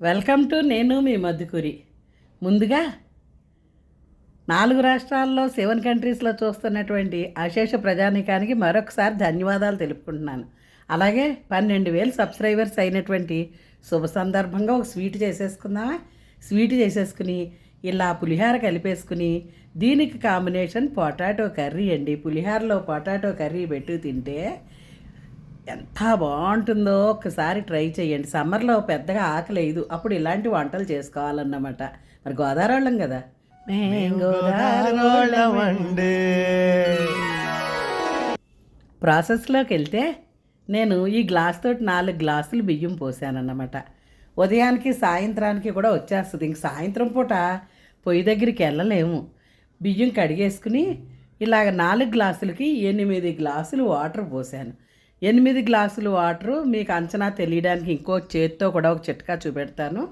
Welcome to నేను మీ మధుకురి. ముందుగా నాలుగు రాష్ట్రాల్లో సెవెన్ కంట్రీస్లో చూస్తున్నటువంటి అశేష ప్రజానీకానికి మరొకసారి ధన్యవాదాలు తెలుపుకుంటున్నాను. అలాగే పన్నెండు వేలు సబ్స్క్రైబర్స్ అయినటువంటి శుభ సందర్భంగా ఒక స్వీట్ చేసేసుకుందామా? స్వీట్ చేసేసుకుని ఇలా పులిహార కలిపేసుకుని దీనికి కాంబినేషన్ పొటాటో కర్రీ అండి. పులిహారలో పొటాటో కర్రీ పెట్టి తింటే ఎంత బాగుంటుందో ఒక్కసారి ట్రై చేయండి. సమ్మర్లో పెద్దగా ఆకలి వేయదు అప్పుడు ఇలాంటి వంటలు చేసుకోవాలన్నమాట. మరి గోదావరి వాళ్ళం కదా. ప్రాసెస్లోకి వెళ్తే నేను ఈ గ్లాస్ తోటి నాలుగు గ్లాసులు బియ్యం పోసానన్నమాట. ఉదయానికి సాయంత్రానికి కూడా వచ్చేస్తుంది. ఇంక సాయంత్రం పూట పొయ్యి దగ్గరికి వెళ్ళలేము. బియ్యం కడిగేసుకుని ఇలాగ నాలుగు గ్లాసులకి ఎనిమిది గ్లాసులు వాటర్ పోసాను. ఎనిమిది గ్లాసులు వాటరు మీకు అంచనా తెలియడానికి ఇంకో చేత్తో కూడా ఒక చిట్కా చూపెడతాను.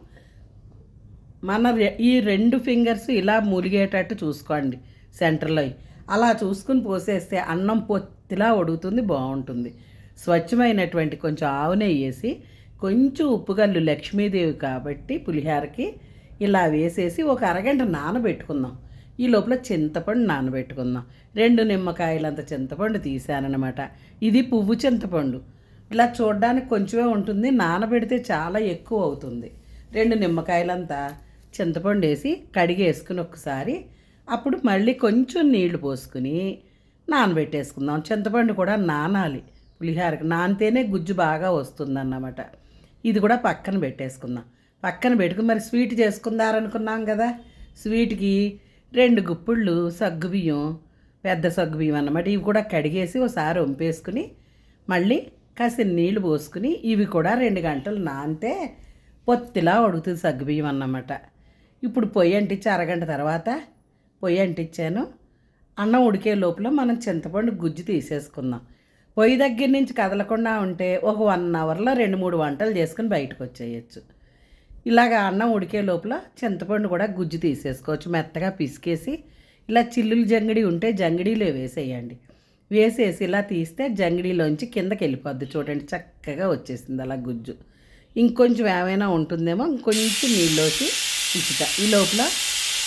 మన ఈ రెండు ఫింగర్స్ ఇలా ములిగేటట్టు చూసుకోండి సెంటర్లో. అలా చూసుకుని పోసేస్తే అన్నం పొత్తిలా ఉడుకుతుంది బాగుంటుంది. స్వచ్ఛమైనటువంటి కొంచెం ఆవు నెయ్యి వేసి కొంచెం ఉప్పుగల్లు లక్ష్మీదేవి కాబట్టి పులిహోరకి ఇలా వేసేసి ఒక అరగంట నానబెట్టుకుందాం. ఈ లోపల చింతపండు నానబెట్టుకుందాం. రెండు నిమ్మకాయలంత చింతపండు తీసానమాట ఇది పువ్వు చింతపండు. ఇలా చూడడానికి కొంచెమే ఉంటుంది నానబెడితే చాలా ఎక్కువ అవుతుంది. రెండు నిమ్మకాయలంతా చింతపండు వేసి కడిగేసుకుని ఒకసారి అప్పుడు మళ్ళీ కొంచెం నీళ్ళు పోసుకుని నానబెట్టేసుకుందాం. చింతపండు కూడా నానాలి. పులిహోరకి నానితేనే గుజ్జు బాగా వస్తుందన్నమాట. ఇది కూడా పక్కన పెట్టేసుకుందాం. పక్కన పెట్టుకుని మరి స్వీట్ చేసుకుందారనుకున్నాం కదా. స్వీట్కి రెండు గుప్పుళ్ళు సగ్గుబియ్యం పెద్ద సగ్గుబియ్యం అన్నమాట. ఇవి కూడా కడిగేసి ఒకసారి వంపేసుకుని మళ్ళీ కాసిన నీళ్ళు పోసుకుని ఇవి కూడా రెండు గంటలు నానితే పొత్తిలా ఉడుకుతుంది సగ్గుబియ్యం అన్నమాట. ఇప్పుడు పొయ్యి అంటించి అరగంట తర్వాత పొయ్యి అంటించాను. అన్నం ఉడికే లోపల మనం చింతపండు గుజ్జు తీసేసుకుందాం. పొయ్యి దగ్గర నుంచి కదలకుండా ఉంటే ఒక వన్ అవర్లో రెండు మూడు వంటలు చేసుకుని బయటకు వచ్చేయచ్చు. ఇలాగ అన్నం ఉడికే లోపల చింతపండు కూడా గుజ్జు తీసేసుకోవచ్చు. మెత్తగా పిసికేసి ఇలా చిల్లులు జంగిడి ఉంటే జంగిడీలో వేసేయండి. వేసేసి ఇలా తీస్తే జంగిడీలోంచి కిందకి వెళ్ళిపోద్ది చూడండి. చక్కగా వచ్చేసింది అలా గుజ్జు. ఇంకొంచెం ఏమైనా ఉంటుందేమో ఇంకొంచెం నీళ్ళోసి ఇసుక ఈ లోపల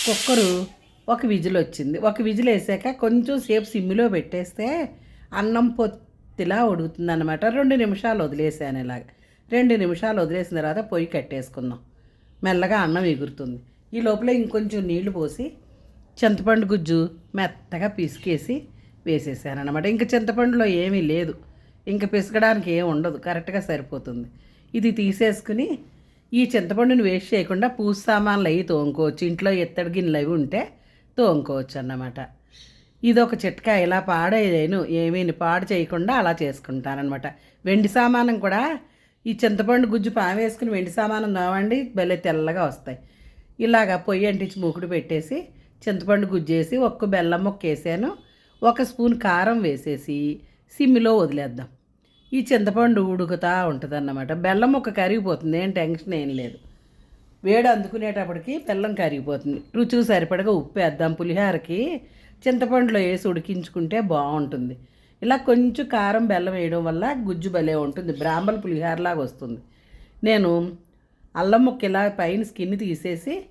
కుక్కరు ఒక విజిల్ వచ్చింది. ఒక విజిల్ వేసాక కొంచెం సేపు సిమ్మిలో పెట్టేస్తే అన్నం పొత్తిలా ఉడుగుతుంది అనమాట రెండు నిమిషాలు వదిలేసాను ఇలాగ. రెండు నిమిషాలు వదిలేసిన తర్వాత పొయ్యి కట్టేసుకుందాం. మెల్లగా అన్నం ఎగురుతుంది. ఈ లోపల ఇంకొంచెం నీళ్ళు పోసి చింతపండు గుజ్జు మెత్తగా పిసికేసి వేసేసాను అనమాట ఇంకా చింతపండులో ఏమీ లేదు. ఇంకా పిసకడానికి ఏం ఉండదు. కరెక్ట్గా సరిపోతుంది. ఇది తీసేసుకుని ఈ చింతపండుని వేస్ట్ చేయకుండా పూజ సామాన్లు అవి తోముకోవచ్చు. ఇంట్లో ఎత్తడి గిన్నెలు అవి ఉంటే తోముకోవచ్చు అన్నమాట ఇది ఒక చిట్కా. ఇలా పాడేదేను ఏమీ పాడు చేయకుండా అలా చేసుకుంటానమాట వెండి సామానం కూడా ఈ చింతపండు గుజ్జు పావేసుకుని వెండి సామానం తోమండి భలే తెల్లగా వస్తాయి. ఇలాగా పొయ్యి అంటించి మూకుడు పెట్టేసి చింతపండు గుజ్జేసి ఒక్క బెల్లం ముక్క వేసాను. ఒక స్పూన్ కారం వేసేసి సిమ్మిలో వదిలేద్దాం. ఈ చింతపండు ఉడుకుతా ఉంటుంది అన్నమాట బెల్లం ముక్క కరిగిపోతుంది ఏం టెన్షన్ ఏం లేదు. వేడి అందుకునేటప్పటికి బెల్లం కరిగిపోతుంది. రుచికి సరిపడగా ఉప్పు వేద్దాం. పులిహోరకి చింతపండులో వేసి ఉడికించుకుంటే బాగుంటుంది. ఇలా కొంచెం కారం బెల్లం వేయడం వల్ల గుజ్జు భలే ఉంటుంది. బ్రాహ్మణ పులిహారలాగా వస్తుంది. నేను అల్లం ముక్క ఇలా పైన స్కిన్ తీసేసి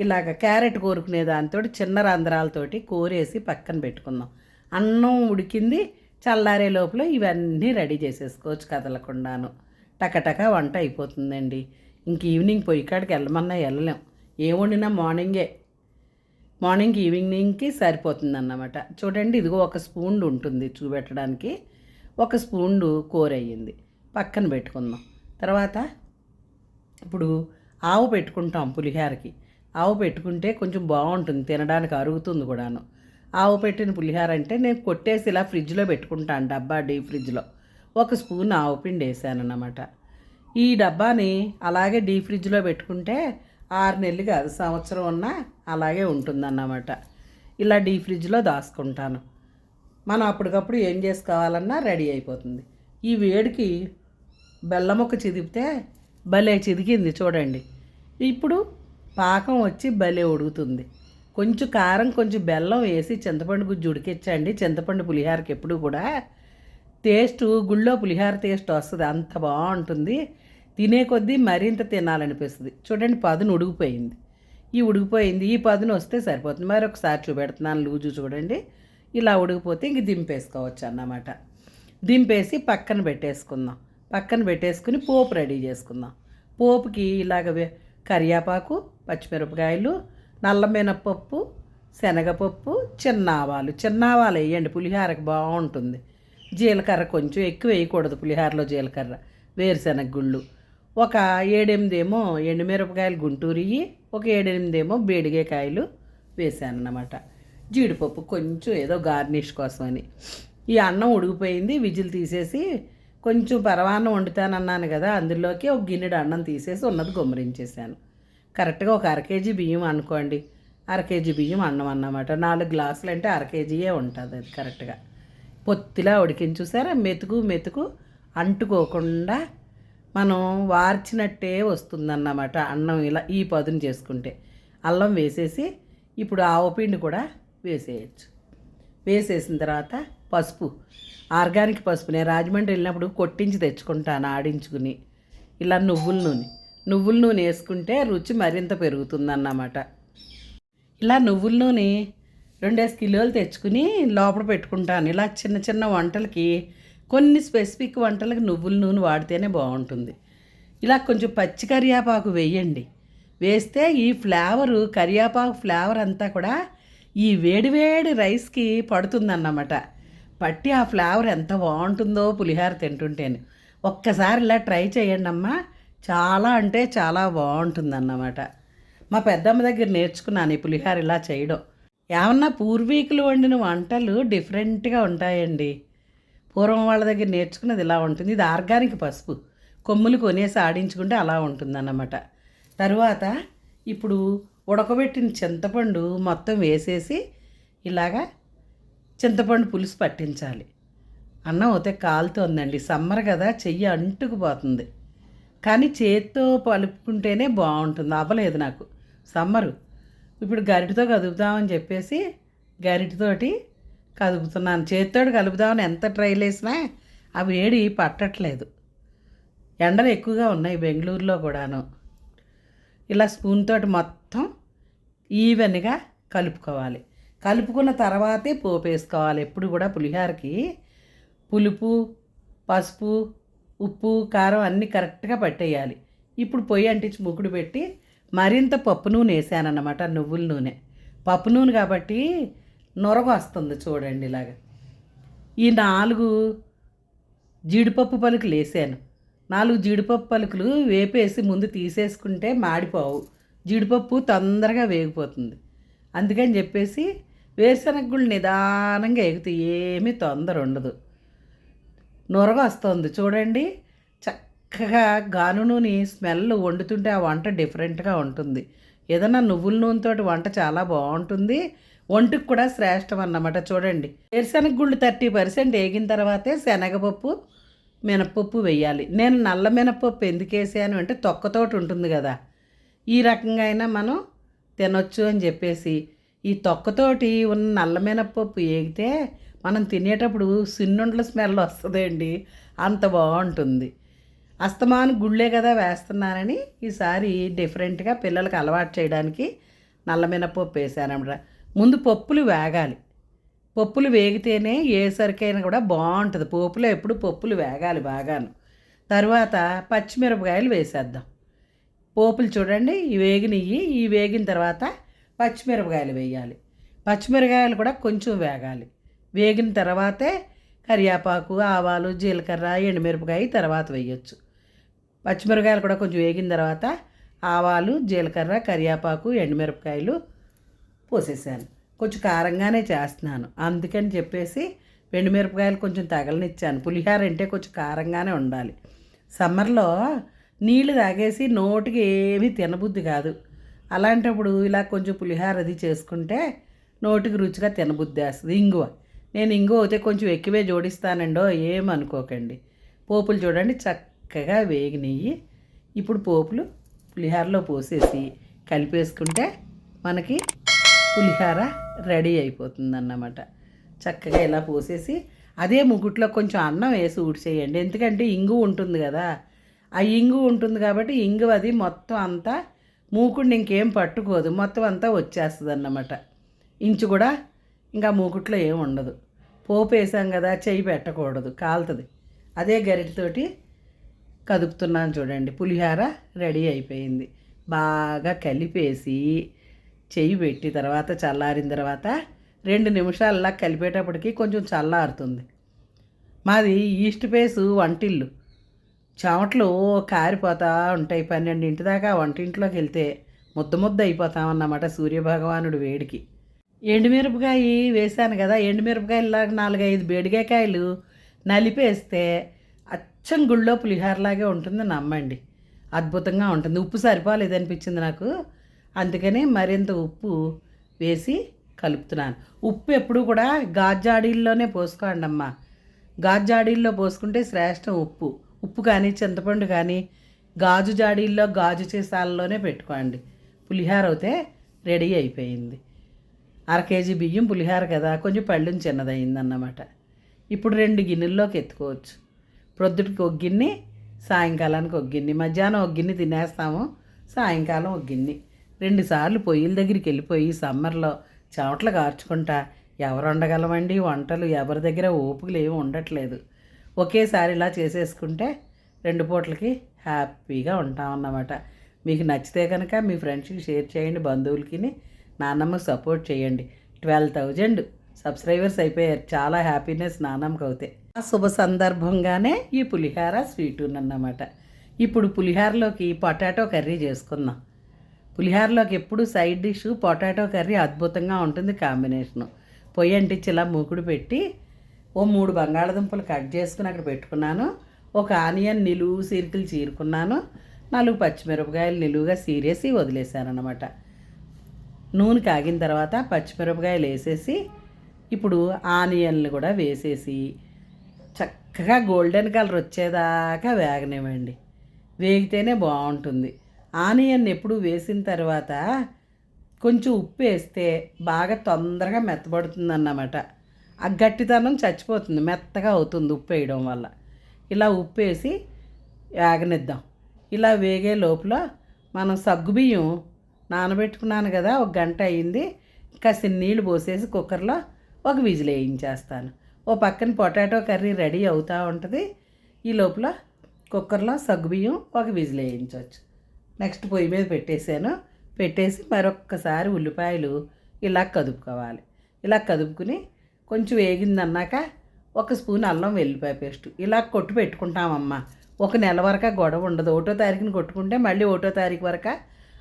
ఇలాగ క్యారెట్ కోరుకునే దాంతో చిన్న రంధ్రాలతోటి కోరేసి పక్కన పెట్టుకుందాం. అన్నం ఉడికింది చల్లారే లోపల ఇవన్నీ రెడీ చేసేసుకోవచ్చు కదలకుండాను. టకటక వంట అయిపోతుందండి. ఇంక ఈవినింగ్ పొయ్యి కాడికి వెళ్ళమన్నా వెళ్ళలేం. ఏ వండినా మార్నింగే. మార్నింగ్ ఈవినింగ్కి సరిపోతుంది అన్నమాట చూడండి ఇదిగో ఒక స్పూన్ ఉంటుంది చూపెట్టడానికి. ఒక స్పూన్ కూర అయ్యింది. పక్కన పెట్టుకుందాం. తర్వాత ఇప్పుడు ఆవు పెట్టుకుంటాం పులిహోరకి. ఆవు పెట్టుకుంటే కొంచెం బాగుంటుంది తినడానికి అరుగుతుంది కూడాను. ఆవు పెట్టిన పులిహోర అంటే నేను కొట్టేసి ఇలా ఫ్రిడ్జ్లో పెట్టుకుంటాను డబ్బా డీప్ ఫ్రిడ్జ్లో. ఒక స్పూన్ ఆవు పిండి వేసాను అన్నమాట ఈ డబ్బాని అలాగే డీప్ ఫ్రిడ్జ్లో పెట్టుకుంటే ఆరు నెలలు కాదు సంవత్సరం ఉన్నా అలాగే ఉంటుందన్నమాట. ఇలా డీ ఫ్రిడ్జ్లో దాచుకుంటాను. మనం అప్పటికప్పుడు ఏం చేసుకోవాలన్నా రెడీ అయిపోతుంది. ఈ వేడికి బెల్లముక్క చిదిపితే భలే చిదికింది చూడండి. ఇప్పుడు పాకం వచ్చి భలే ఉడుకుతుంది. కొంచెం కారం కొంచెం బెల్లం వేసి చింతపండు గుజ్జు ఉడికించండి. చింతపండు పులిహోరకి ఎప్పుడు కూడా టేస్ట్ గుళ్ళో పులిహోర టేస్ట్ వస్తుంది. అంత బాగుంటుంది. తినే కొద్దీ మరింత తినాలనిపిస్తుంది. చూడండి పదును ఉడికిపోయింది ఈ ఉడికిపోయింది ఈ పదును వస్తే సరిపోతుంది. మరి ఒకసారి చూపెడుతున్నాను లూజు చూడండి. ఇలా ఉడికిపోతే ఇంక దింపేసుకోవచ్చు అన్నమాట. దింపేసి పక్కన పెట్టేసుకుందాం. పక్కన పెట్టేసుకుని పోపు రెడీ చేసుకుందాం. పోపుకి ఇలాగ కరియాపాకు కరివేపాకు పచ్చిమిరపకాయలు నల్లమినపప్పు శనగపప్పు చిన్న ఆవాలు చిన్న ఆవాలు వేయండి. పులిహోరకి బాగుంటుంది. జీలకర్ర కొంచెం ఎక్కువ వేయకూడదు పులిహోరలో జీలకర్ర. వేరుశనగ గుళ్ళు ఒక ఏడెనిమిదేమో ఎండుమిరపకాయలు గుంటూరివి ఒక ఏడెనిమిదేమో బేడిగకాయలు వేసాను అన్నమాట జీడిపప్పు కొంచెం ఏదో గార్నిష్ కోసమని. ఈ అన్నం ఉడికిపోయింది విజిల్ తీసేసి కొంచెం పరవాన్నం వండుతానన్నాను కదా అందులోకి ఒక గిన్నెడు అన్నం తీసేసి ఉన్నది గుమ్మరించేసాను కరెక్ట్గా ఒక అర కేజీ బియ్యం అనుకోండి. అర కేజీ బియ్యం అన్నం అన్నమాట. నాలుగు గ్లాసులు అంటే అర కేజీయే ఉంటుంది అది కరెక్ట్గా. పొత్తిలా ఉడికించుసారా మెతుకు మెతుకు అంటుకోకుండా మనం వార్చినట్టే వస్తుందన్నమాట అన్నం ఇలా ఈ పదును చేసుకుంటే. అల్లం వేసేసి ఇప్పుడు ఆవపిండి కూడా వేసేయచ్చు. వేసేసిన తర్వాత పసుపు. ఆర్గానిక్ పసుపు. నేను రాజమండ్రి వెళ్ళినప్పుడు కొట్టించి తెచ్చుకుంటాను ఆడించుకుని. ఇలా నువ్వుల నూనె. నువ్వుల నూనె వేసుకుంటే రుచి మరింత పెరుగుతుందన్నమాట. ఇలా నువ్వుల నూనె రెండేసి కిలోలు తెచ్చుకుని లోపల పెట్టుకుంటాను. ఇలా చిన్న చిన్న వంటలకి కొన్ని స్పెసిఫిక్ వంటలకు నువ్వుల నూనె వాడితేనే బాగుంటుంది. ఇలా కొంచెం పచ్చి కరివేపాకు వేయండి. వేస్తే ఈ ఫ్లేవరు కరివేపాకు ఫ్లేవర్ అంతా కూడా ఈ వేడివేడి రైస్కి పడుతుందన్నమాట. పట్టి ఆ ఫ్లేవర్ ఎంత బాగుంటుందో పులిహోర తింటుంటేను. ఒక్కసారి ఇలా ట్రై చేయండి అమ్మా చాలా అంటే చాలా బాగుంటుందన్నమాట. మా పెద్దమ్మ దగ్గర నేర్చుకున్నాను ఈ పులిహోర ఇలా చేయడం. ఏమన్నా పూర్వీకులు వండిన వంటలు డిఫరెంట్గా ఉంటాయండి. పూర్వం వాళ్ళ దగ్గర నేర్చుకున్నది ఇలా ఉంటుంది. ఇది ఆర్గానిక్ పసుపు. కొమ్ములు కొనేసి ఆడించుకుంటే అలా ఉంటుందన్నమాట. తరువాత ఇప్పుడు ఉడకబెట్టిన చింతపండు మొత్తం వేసేసి ఇలాగా చింతపండు పులుసు పట్టించాలి. అన్నం అయితే కాలుతోందండి. సమ్మర్ కదా చెయ్యి అంటుకుపోతుంది. కానీ చేత్తో పలుపుకుంటేనే బాగుంటుంది. అవ్వలేదు నాకు. సమ్మరు. ఇప్పుడు గరిటతో కదుపుదామని చెప్పేసి గరిటతోటి కదుపుతున్నాను. చేత్తోడు కలుపుదామని ఎంత ట్రైల్ వేసినా ఆ వేడి పట్టట్లేదు. ఎండలు ఎక్కువగా ఉన్నాయి బెంగళూరులో కూడాను. ఇలా స్పూన్ తోటి మొత్తం ఈవెన్గా కలుపుకోవాలి. కలుపుకున్న తర్వాతే పోపు వేసుకోవాలి. ఎప్పుడు కూడా పులిహోరకి పులుపు పసుపు ఉప్పు కారం అన్నీ కరెక్ట్గా పట్టేయాలి. ఇప్పుడు పొయ్యి అంటించి ముక్కుడు పెట్టి మరింత పప్పు నూనె వేసానన్నమాట నువ్వుల నూనె. పప్పు నూనె కాబట్టి నొరగ వస్తుంది చూడండి ఇలాగ. ఈ నాలుగు జీడిపప్పు పలుకులు వేసాను. నాలుగు జీడిపప్పు పలుకులు వేపేసి ముందు తీసేసుకుంటే మాడిపోవు. జీడిపప్పు తొందరగా వేగిపోతుంది. అందుకని చెప్పేసి వేరుశనగ గుళ్ళు నిదానంగా ఎగుతూ ఏమీ తొందర ఉండదు. నొరగ వస్తుంది చూడండి. చక్కగా గాను నూనె స్మెల్ వండుతుంటే ఆ వంట డిఫరెంట్గా ఉంటుంది. ఏదన్నా నువ్వుల నూనెతోటి వంట చాలా బాగుంటుంది. ఒంటికి కూడా శ్రేష్టం అన్నమాట. చూడండి. వేరుశనగ గుళ్ళు థర్టీ పర్సెంట్ వేగిన తర్వాతే శనగపప్పు మినపప్పు వేయాలి. నేను నల్ల మినపప్పు ఎందుకు వేసాను అంటే తొక్కతోటి ఉంటుంది కదా. ఈ రకంగా అయినా మనం తినొచ్చు అని చెప్పేసి ఈ తొక్కతోటి ఉన్న నల్ల మినప్పప్పు వేగితే మనం తినేటప్పుడు సిన్నుండ్ల స్మెల్ వస్తుందండి. అంత బాగుంటుంది. అస్తమాను గుళ్ళే కదా వేస్తున్నానని ఈసారి డిఫరెంట్గా పిల్లలకి అలవాటు చేయడానికి నల్ల మినపప్పు వేసానమాట. ముందు పప్పులు వేగాలి. పప్పులు వేగితేనే ఏ సరికైనా కూడా బాగుంటుంది. పోపులో ఎప్పుడు పప్పులు వేగాలి బాగాను. తర్వాత పచ్చిమిరపకాయలు వేసేద్దాం. పోపులు చూడండి ఈ వేగినవి ఈ వేగిన తర్వాత పచ్చిమిరపకాయలు వేయాలి. పచ్చిమిరపకాయలు కూడా కొంచెం వేగాలి. వేగిన తర్వాతే కరివేపాకు ఆవాలు జీలకర్ర ఎండుమిరపకాయ తర్వాత వేయొచ్చు. పచ్చిమిరపకాయలు కూడా కొంచెం వేగిన తర్వాత ఆవాలు జీలకర్ర కరివేపాకు ఎండుమిరపకాయలు పోసేసాను. కొంచెం కారంగానే చేస్తున్నాను. అందుకని చెప్పేసి ఎండుమిరపకాయలు కొంచెం తగలనిచ్చాను. పులిహోర అంటే కొంచెం కారంగానే ఉండాలి. సమ్మర్లో నీళ్ళు తాగేసి నోటికి ఏమీ తినబుద్ధి కాదు. అలాంటప్పుడు ఇలా కొంచెం పులిహోర అది చేసుకుంటే నోటికి రుచిగా తినబుద్ధి వేస్తుంది. ఇంగువ. నేను ఇంగువ అయితే కొంచెం ఎక్కువే జోడిస్తానండో ఏమనుకోకండి పోపులు చూడండి చక్కగా వేగినయ్యి ఇప్పుడు పోపులు పులిహోరలో పోసేసి కలిపేసుకుంటే మనకి పులిహోర రెడీ అయిపోతుందన్నమాట. చక్కగా ఇలా పోసేసి అదే ముగ్గుట్లో కొంచెం అన్నం వేసి ఊడ్చేయండి. ఎందుకంటే ఇంగు ఉంటుంది కదా. ఆ ఇంగు ఉంటుంది కాబట్టి ఇంగు అది మొత్తం అంతా మూకుడిని ఇంకేం పట్టుకోదు. మొత్తం అంతా వచ్చేస్తుంది అన్నమాట ఇంచు కూడా ఇంకా మూకుట్లో ఏం ఉండదు. పోపు వేసాం కదా చెయ్యి పెట్టకూడదు కాలుతుంది. అదే గరిటతోటి కదుపుతున్నాను చూడండి. పులిహార రెడీ అయిపోయింది. బాగా కలిపేసి చెయ్యి పెట్టి తర్వాత చల్లారిన తర్వాత రెండు నిమిషాలలా కలిపేటప్పటికి కొంచెం చల్లారుతుంది. మాది ఈస్ట్ ఫేస్ వంటిల్లు. చెమటలు కారిపోతూ ఉంటాయి. పన్నెండింటి దాకా వంటింట్లోకి వెళ్తే ముద్ద ముద్ద అయిపోతామన్నమాట సూర్యభగవానుడు వేడికి. ఎండుమిరపకాయ వేశాను కదా ఎండుమిరపకాయలు నాలుగైదు బేడికాయలు నలిపేస్తే అచ్చం గుళ్ళో పులిహారలాగే ఉంటుంది నమ్మండి. అద్భుతంగా ఉంటుంది. ఉప్పు సరిపోలేదు అనిపించింది నాకు. అందుకని మరింత ఉప్పు వేసి కలుపుతున్నాను. ఉప్పు ఎప్పుడు కూడా గాజాడీల్లోనే పోసుకోండి అమ్మ. గాజాడీల్లో పోసుకుంటే శ్రేష్టం ఉప్పు. ఉప్పు కానీ చింతపండు కానీ గాజు జాడీల్లో గాజు సీసాలలోనే పెట్టుకోండి. పులిహార అయితే రెడీ అయిపోయింది. అర కేజీ బియ్యం పులిహార కదా కొంచెం పళ్ళెం చిన్నదయిందన్నమాట. ఇప్పుడు రెండు గిన్నెల్లోకి ఎత్తుకోవచ్చు. ప్రొద్దుటికి ఒక గిన్నె సాయంకాలానికి ఒక గిన్నె మధ్యాహ్నం ఒక గిన్నె తినేస్తాము సాయంకాలం ఒక గిన్నె. రెండుసార్లు పొయ్యిల దగ్గరికి వెళ్ళిపోయి సమ్మర్లో చెమటలు కార్చుకుంటా ఎవరు వండగలమండి? వంటలు ఎవరి దగ్గర ఓపికలు ఏమి ఉండట్లేదు. ఒకేసారి ఇలా చేసేసుకుంటే రెండు పూటలకి హ్యాపీగా ఉంటామన్నమాట. మీకు నచ్చితే కనుక మీ ఫ్రెండ్స్కి షేర్ చేయండి బంధువులకి నాన్నమ్మకి సపోర్ట్ చేయండి. ట్వెల్వ్ థౌజండ్ సబ్స్క్రైబర్స్ అయిపోయారు. చాలా హ్యాపీనెస్ నాన్నమ్మకి అవుతాయి ఆ శుభ సందర్భంగానే ఈ పులిహార స్వీట్ అన్నమాట ఇప్పుడు పులిహారలోకి పొటాటో కర్రీ చేసుకుందాం. పులిహారలోకి ఎప్పుడు సైడ్ డిష్ పొటాటో కర్రీ అద్భుతంగా ఉంటుంది కాంబినేషను. పొయ్యి అంటించి ఇలా మూకుడు పెట్టి ఓ మూడు బంగాళదుంపలు కట్ చేసుకుని అక్కడ పెట్టుకున్నాను. ఒక ఆనియన్ నిలువు సీరికలు చీరుకున్నాను. నాలుగు పచ్చిమిరపకాయలు నిలువుగా సీరేసి వదిలేశానమాట నూనె కాగిన తర్వాత పచ్చిమిరపకాయలు వేసేసి ఇప్పుడు ఆనియన్లు కూడా వేసేసి చక్కగా గోల్డెన్ కలర్ వచ్చేదాకా వేగనివ్వండి. వేగితేనే బాగుంటుంది. ఆనియన్ ఎప్పుడు వేసిన తర్వాత కొంచెం ఉప్పు వేస్తే బాగా తొందరగా మెత్తబడుతుంది అన్నమాట ఆ గట్టితనం చచ్చిపోతుంది మెత్తగా అవుతుంది ఉప్పు వేయడం వల్ల. ఇలా ఉప్పు వేసి వేగనిద్దాం. ఇలా వేగే లోపల మనం సగ్గుబియ్యం నానబెట్టుకున్నాను కదా ఒక గంట అయింది కాస్త నీళ్ళు పోసేసి కుక్కర్లో ఒక విజిల్ వేయించేస్తాను. ఓ పక్కన పొటాటో కర్రీ రెడీ అవుతూ ఉంటుంది. ఈ లోపల కుక్కర్లో సగ్గుబియ్యం ఒక విజిల్ వేయించవచ్చు నెక్స్ట్ పొయ్యి మీద పెట్టేశాను. పెట్టేసి మరొక్కసారి ఉల్లిపాయలు ఇలా కదుపుకోవాలి. ఇలా కదుపుకుని కొంచెం వేగిందన్నాక ఒక స్పూన్ అల్లం వెల్లిపాయ పేస్ట్. ఇలా కొట్టు పెట్టుకుంటామమ్మా. ఒక నెల వరకు గొడవ ఉండదు. ఒకటో తారీఖుని కొట్టుకుంటే మళ్ళీ ఒకటో తారీఖు వరకు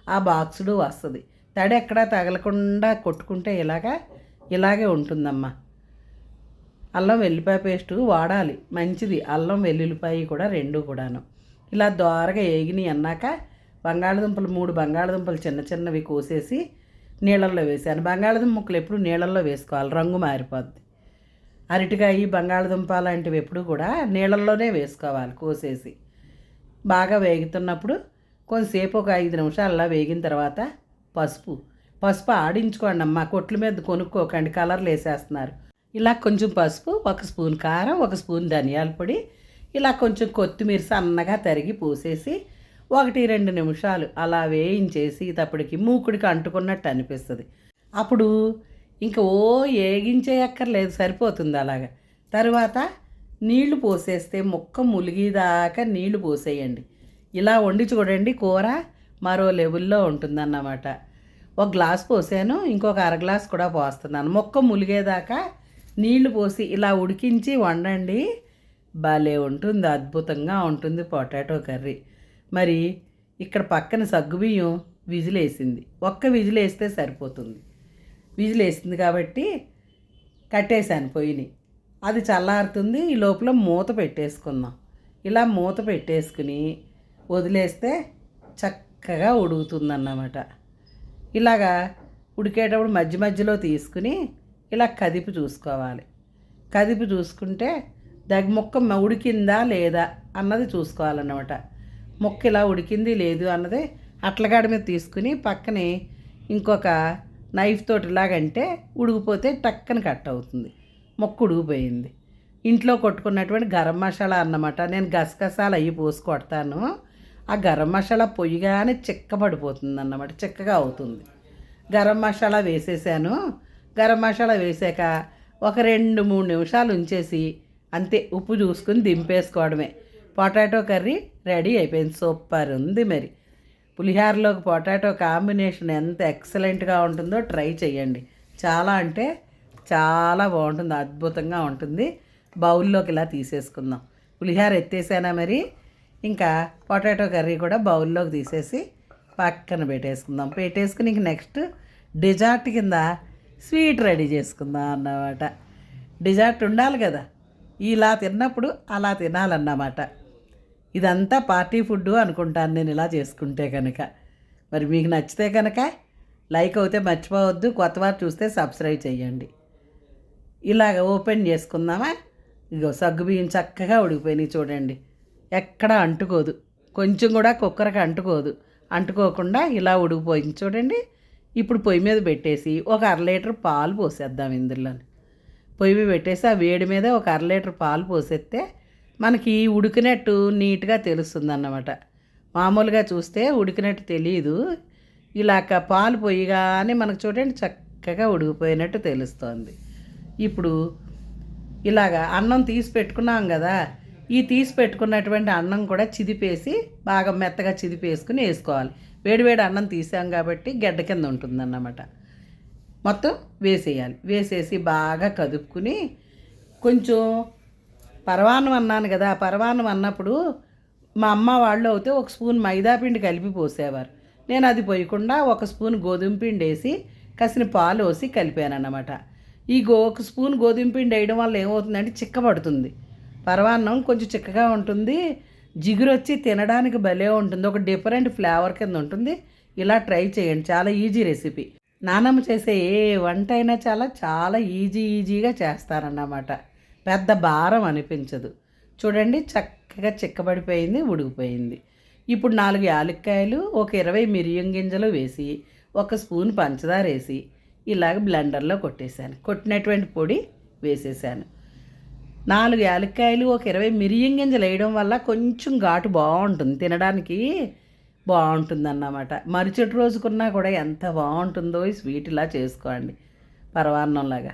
ఆ బాక్సుడు వస్తుంది. తడి ఎక్కడా తగలకుండా కొట్టుకుంటే ఇలాగా ఇలాగే ఉంటుందమ్మా. అల్లం వెల్లిపాయ పేస్టు వాడాలి. మంచిది. అల్లం వెల్లుల్లిపాయ కూడా రెండు కూడాను. ఇలా దోరగా ఏగిని అన్నాక బంగాళదుంపలు మూడు బంగాళదుంపలు చిన్న చిన్నవి కోసేసి నీళ్ళల్లో వేసాను బంగాళదుంప ముక్కలు ఎప్పుడు నీళ్ళల్లో వేసుకోవాలి. రంగు మారిపోద్ది. అరటికాయ బంగాళదుంప లాంటివి ఎప్పుడు కూడా నీళ్ళల్లోనే వేసుకోవాలి కోసేసి. బాగా వేగుతున్నప్పుడు కొంతసేపు ఒక ఐదు నిమిషాల్లో వేగిన తర్వాత పసుపు. పసుపు ఆడించుకోండి అమ్మ. కొట్ల మీద కొనుక్కోకండి. కలర్లు వేసేస్తున్నారు. ఇలా కొంచెం పసుపు ఒక స్పూన్ కారం ఒక స్పూన్ ధనియాల పొడి ఇలా కొంచెం కొత్తిమీర సన్నగా తరిగి పోసేసి ఒకటి రెండు నిమిషాలు అలా వేయించేసి తప్పటికి మూకుడికి అంటుకున్నట్టు అనిపిస్తుంది. అప్పుడు ఇంకా ఓ ఏగించేయక్కర్లేదు సరిపోతుంది అలాగా. తర్వాత నీళ్ళు పోసేస్తే ముక్క ములిగిదాకా నీళ్ళు పోసేయండి. ఇలా వండి చూడండి కూర మరో లెవెల్లో ఉంటుందన్నమాట. ఒక గ్లాస్ పోసాను ఇంకొక అర గ్లాస్ కూడా పోస్తున్నాను. మొక్క ములిగేదాకా నీళ్ళు పోసి ఇలా ఉడికించి వండండి. భలే ఉంటుంది అద్భుతంగా ఉంటుంది పొటాటో కర్రీ. మరి ఇక్కడ పక్కన సగ్గుబియ్యం విజిలేసింది. ఒక్క విజిలేస్తే సరిపోతుంది. విజిలేసింది కాబట్టి కట్టేశాను పొయ్యిని. అది చల్లారుతుంది. ఈ లోపల మూత పెట్టేసుకుందాం. ఇలా మూత పెట్టేసుకుని వదిలేస్తే చక్కగా ఉడుకుతుందన్నమాట. ఇలాగా ఉడికేటప్పుడు మధ్య మధ్యలో తీసుకుని ఇలా కదిపి చూసుకోవాలి. కదిపి చూసుకుంటే దగ్గ ముక్క ఉడికిందా లేదా అన్నది చూసుకోవాలన్నమాట. ముక్క ఇలా ఉడికింది లేదు అన్నది అట్లగాడి మీద తీసుకుని పక్కనే ఇంకొక నైఫ్ తోటి ఇలాగంటే ఉడికిపోతే టక్కన కట్ అవుతుంది. మొక్క ఉడికిపోయింది. ఇంట్లో కొట్టుకున్నటువంటి గరం మసాలా అన్నమాట. నేను గసగసాలు అవి పోసి కొడతాను. ఆ గరం మసాలా పొయ్యిగానే చిక్కబడిపోతుంది అన్నమాట. చిక్కగా అవుతుంది. గరం మసాలా వేసేసాను. గరం మసాలా వేసాక ఒక రెండు మూడు నిమిషాలు ఉంచేసి అంతే ఉప్పు చూసుకుని దింపేసుకోవడమే. పొటాటో కర్రీ రెడీ అయిపోయింది. సూపర్ ఉంది మరి. పులిహారలోకి పొటాటో కాంబినేషన్ ఎంత ఎక్సలెంట్గా ఉంటుందో ట్రై చేయండి చాలా అంటే చాలా బాగుంటుంది అద్భుతంగా ఉంటుంది. బౌల్లోకి ఇలా తీసేసుకుందాం. పులిహార ఎత్తేసానా మరి? ఇంకా పొటాటో కర్రీ కూడా బౌల్లోకి తీసేసి పక్కన పెట్టేసుకుందాం. పెట్టేసుకుని ఇంక నెక్స్ట్ డిజార్ట్ కింద స్వీట్ రెడీ చేసుకుందాం అన్నమాట. డిజార్ట్ ఉండాలి కదా. ఇలా తిన్నప్పుడు అలా తినాలన్నమాట. ఇదంతా పార్టీ ఫుడ్ అనుకుంటాను నేను ఇలా చేసుకుంటే కనుక. మరి మీకు నచ్చితే కనుక లైక్ అవుతే మర్చిపోవద్దు కొత్త వారు చూస్తే సబ్స్క్రైబ్ చేయండి. ఇలాగ ఓపెన్ చేసుకుందామా? ఇగో సగ్గు బియ్యం చక్కగా ఉడికిపోయినాయి చూడండి. ఎక్కడ అంటుకోదు. కొంచెం కూడా కుక్కర్కి అంటుకోదు. అంటుకోకుండా ఇలా ఉడికిపోయింది చూడండి. ఇప్పుడు పొయ్యి మీద పెట్టేసి ఒక అర లీటర్ పాలు పోసేద్దాం ఇందులో పొయ్యి మీద పెట్టేసి ఆ వేడి మీద ఒక అర లీటర్ పాలు పోసేస్తే మనకి ఉడికినట్టు నీట్గా తెలుస్తుంది అన్నమాట మామూలుగా చూస్తే ఉడికినట్టు తెలియదు ఇలాక పాలు పొయ్యిగానే మనకు చూడండి చక్కగా ఉడికిపోయినట్టు తెలుస్తుంది. ఇప్పుడు ఇలాగా అన్నం తీసి పెట్టుకున్నాం కదా ఈ తీసి పెట్టుకున్నటువంటి అన్నం కూడా చిదిపేసి బాగా మెత్తగా చిదిపేసుకుని వేసుకోవాలి. వేడివేడి అన్నం తీసాం కాబట్టి గడ్డ కింద ఉంటుందన్నమాట. మొత్తం వేసేయాలి. వేసేసి బాగా కదుపుకుని కొంచెం పరవాన్నం అన్నాను కదా పరవాన్నం అన్నప్పుడు మా అమ్మ వాళ్ళు అయితే ఒక స్పూన్ మైదాపిండి కలిపి పోసేవారు. నేను అది పోయకుండా ఒక స్పూన్ గోధుమ పిండి వేసి కసిన పాలు వేసి కలిపాను అన్నమాట ఈ గో ఒక స్పూన్ గోధుమ పిండి వేయడం వల్ల ఏమవుతుందంటే చిక్కబడుతుంది. పరవాన్నం కొంచెం చిక్కగా ఉంటుంది జిగురు వచ్చి తినడానికి భలే ఉంటుంది ఒక డిఫరెంట్ ఫ్లేవర్ కింద ఉంటుంది. ఇలా ట్రై చేయండి చాలా ఈజీ రెసిపీ నానమ్మ చేసే ఏ వంట అయినా చాలా చాలా ఈజీ ఈజీగా చేస్తారన్నమాట. పెద్ద భారం అనిపించదు. చూడండి చక్కగా చిక్కబడిపోయింది ఉడికిపోయింది. ఇప్పుడు నాలుగు యాలక్కాయలు ఒక ఇరవై మిరియం గింజలు వేసి ఒక స్పూన్ పంచదార వేసి ఇలాగ బ్లెండర్లో కొట్టేశాను. కొట్టినటువంటి పొడి వేసేసాను. నాలుగు యాలక్కాయలు ఒక ఇరవై మిరియం గింజలు వేయడం వల్ల కొంచెం ఘాటు బాగుంటుంది. తినడానికి బాగుంటుంది అన్నమాట మరుసటి రోజుకున్నా కూడా ఎంత బాగుంటుందో ఈ స్వీట్ ఇలా చేసుకోండి. పరవాన్నంలాగా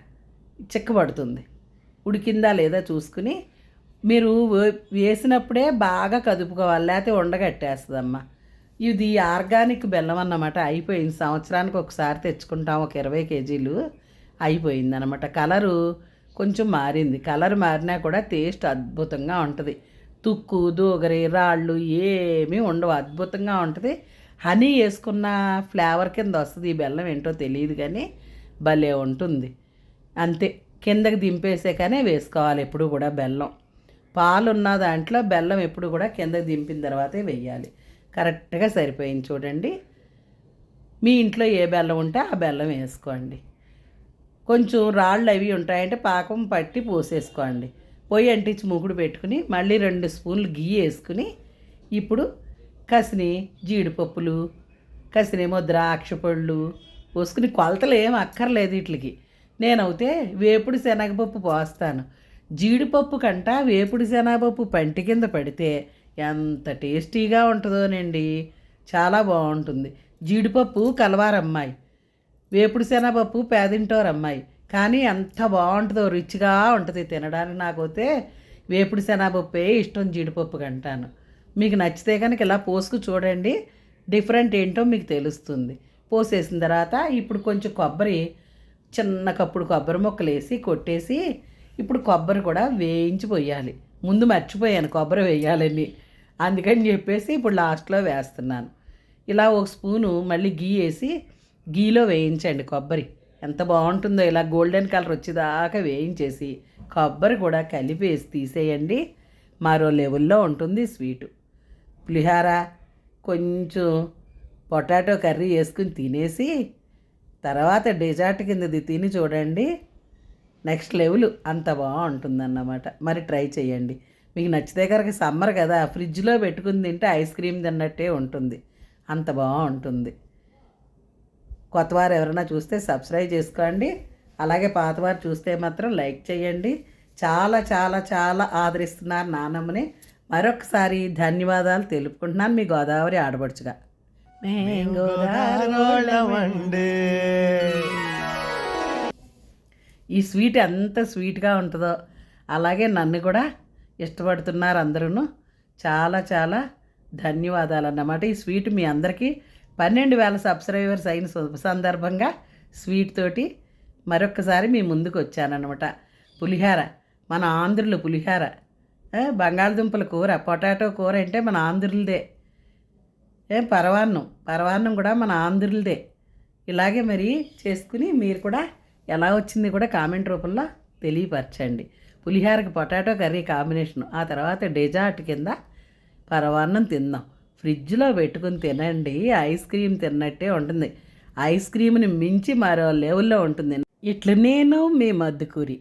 చిక్కబడుతుంది. ఉడికిందా లేదా చూసుకుని మీరు వేసినప్పుడే బాగా కదుపుకోవాలి లేకపోతే ఉండగట్టేస్తుందమ్మా ఇది ఆర్గానిక్ బెల్లం అన్నమాట అయిపోయింది. సంవత్సరానికి ఒకసారి తెచ్చుకుంటాం ఒక ఇరవై కేజీలు అయిపోయింది అనమాట కలరు కొంచెం మారింది. కలర్ మారినా కూడా టేస్ట్ అద్భుతంగా ఉంటుంది. తుక్కు దూగరి రాళ్ళు ఏమీ ఉండవు. అద్భుతంగా ఉంటుంది. హనీ వేసుకున్న ఫ్లేవర్ కింద వస్తుంది ఈ బెల్లం ఏంటో తెలియదు కానీ భలే ఉంటుంది. అంతే. కిందకి దింపేసే వేసుకోవాలి ఎప్పుడు కూడా బెల్లం. పాలు ఉన్న దాంట్లో బెల్లం ఎప్పుడు కూడా కిందకి దింపిన తర్వాతే వేయాలి. కరెక్ట్గా సరిపోయింది చూడండి. మీ ఇంట్లో ఏ బెల్లం ఉంటే ఆ బెల్లం వేసుకోండి. కొంచెం రాళ్ళు అవి ఉంటాయంటే పాకం పట్టి పోసేసుకోండి. పొయ్యి అంటించి మూకుడు పెట్టుకుని మళ్ళీ రెండు స్పూన్లు గీ వేసుకుని ఇప్పుడు కసిని జీడిపప్పులు కసినేమో ద్రాక్ష పళ్ళు పోసుకుని కొలతలు ఏం అక్కర్లేదు వీటికి. నేనైతే వేపుడు శనగపప్పు పోస్తాను. జీడిపప్పు కంట వేపుడు శనగపప్పు పంటి కింద పడితే ఎంత టేస్టీగా ఉంటుందోనండి. చాలా బాగుంటుంది. జీడిపప్పు కలవారమ్మాయి. వేపుడు శనగపప్పు పేదింటోరమ్మాయి. కానీ ఎంత బాగుంటుందో రుచిగా ఉంటుంది తినడానికి నాకైతే వేపుడు శనగపప్పే ఇష్టం జీడిపప్పు కంటాను. మీకు నచ్చితే కనుక ఇలా పోసుకు చూడండి. డిఫరెంట్ ఏంటో మీకు తెలుస్తుంది. పోసేసిన తర్వాత ఇప్పుడు కొంచెం కొబ్బరి చిన్న కప్పుడు కొబ్బరి ముక్కలు వేసి కొట్టేసి ఇప్పుడు కొబ్బరి కూడా వేయించి పోయాలి. ముందు మర్చిపోయాను కొబ్బరి వేయాలని. అందుకని చెప్పేసి ఇప్పుడు లాస్ట్లో వేస్తున్నాను. ఇలా ఒక స్పూను మళ్ళీ గీ వేసి గీలో వేయించండి కొబ్బరి. ఎంత బాగుంటుందో ఇలా గోల్డెన్ కలర్ వచ్చేదాకా వేయించేసి కొబ్బరి కూడా కలిపేసి తీసేయండి. మరో లెవెల్లో ఉంటుంది స్వీటు. పులిహార కొంచెం పొటాటో కర్రీ వేసుకుని తినేసి తర్వాత డెజర్ట్ కిందది తిని చూడండి. నెక్స్ట్ లెవెల్ అంత బాగుంటుందన్నమాట. మరి ట్రై చేయండి. మీకు నచ్చితే కనుక సమ్మర్ కదా ఫ్రిడ్జ్లో పెట్టుకుని తింటే ఐస్ క్రీమ్ తిన్నట్టే ఉంటుంది. అంత బాగుంటుంది. కొత్తవారు ఎవరైనా చూస్తే సబ్స్క్రైబ్ చేసుకోండి. అలాగే పాతవారు చూస్తే మాత్రం లైక్ చేయండి. చాలా చాలా చాలా ఆదరిస్తున్నారు నానమ్మని. మరొకసారి ధన్యవాదాలు తెలుపుకుంటున్నాను. మీ గోదావరి ఆడబడుచుగా మేం ఈ స్వీట్ ఎంత స్వీట్గా ఉంటుందో. అలాగే నన్ను కూడా ఇష్టపడుతున్నారు అందరూ చాలా చాలా ధన్యవాదాలు అన్నమాట ఈ స్వీట్ మీ అందరికీ పన్నెండు వేల సబ్స్క్రైబర్స్ అయిన శుభ సందర్భంగా స్వీట్ తోటి మరొకసారి మీ ముందుకు వచ్చానమాట పులిహార మన ఆంధ్రులు పులిహార. బంగాళదుంపల కూర పొటాటో కూర అంటే మన ఆంధ్రులదే. ఏం పరవాన్నం. పరవాన్నం కూడా మన ఆంధ్రులదే. ఇలాగే మరి చేసుకుని మీరు కూడా ఎలా వచ్చింది కూడా కామెంట్ రూపంలో తెలియపరచండి. పులిహారకి పొటాటో కర్రీ కాంబినేషన్. ఆ తర్వాత డెజార్ట్ కింద పరవాన్నం తిందాం. ఫ్రిడ్జ్లో పెట్టుకుని తినండి. ఐస్ క్రీమ్ తిన్నట్టే ఉంటుంది. ఐస్ క్రీమ్ని మించి మరో లెవెల్లో ఉంటుంది. ఇట్లా నేను మీ మద్దుకూరి